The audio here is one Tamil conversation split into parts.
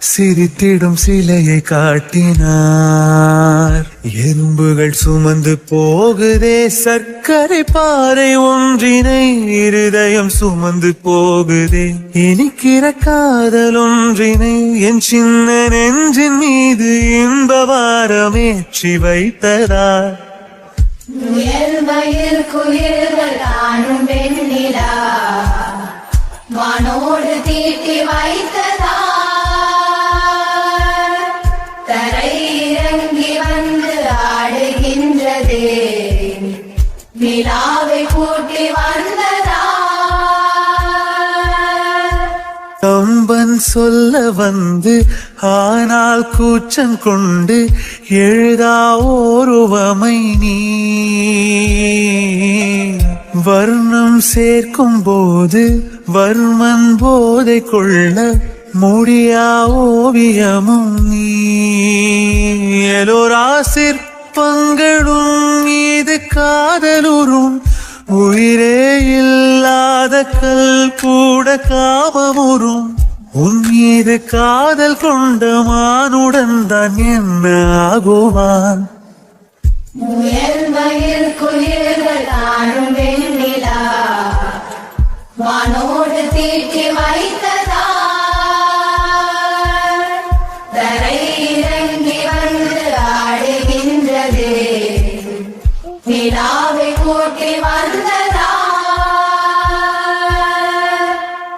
சிரித்திடும் சிலையை காட்டினார். எறும்புகள் சுமந்து போகுதே சர்க்கரை பாறை ஒன்றினை இருதயம் சுமந்து போகுதே. இனிக்கிற காதல் ஒன்றினை என் சின்ன நெஞ்சின் மீது இன்ப வாரமேற்றி வைத்ததார் முயல் மயில் குயில்கள் காணும் வெண்ணிலா வானோடு தீட்டி வைத்ததா? நிலாவை கூட்டி வந்ததா? கம்பன் சொல்ல வந்து ஆனால் கூச்சம் கொண்டு எழுதா ஓருவமை நீ. வர்ணம் சேர்க்கும் போது வர்மன் போதை கொள்ள முடியா ஓவியமும் நீ. எலோரா சிற்பங்களும் மீது காதலுறும் உயிரே இல்லாத கல் கூட காபமுறும் உன் மீது காதல் கொண்ட மானுடன் தான் என்ன ஆகுவான்? முயல் மயில் குயில்கள் காணும் வெண்ணிலா. வானோடு தீட்டி வைத்த நிலாவை கூட்டி வந்ததா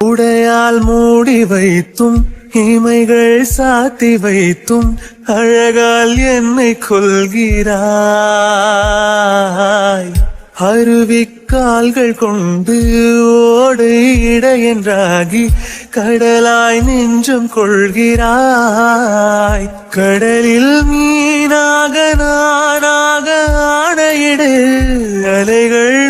உடையால் மூடி வைத்தும் இமைகள் சாத்தி வைத்தும் அழகால் என்னை கொள்கிறாய் அருவிக்கால்கள் கொண்டு ஓடு என்றாகி கடலாய் நெஞ்சம் கொள்கிறாய். கடலில் மீனாக நான்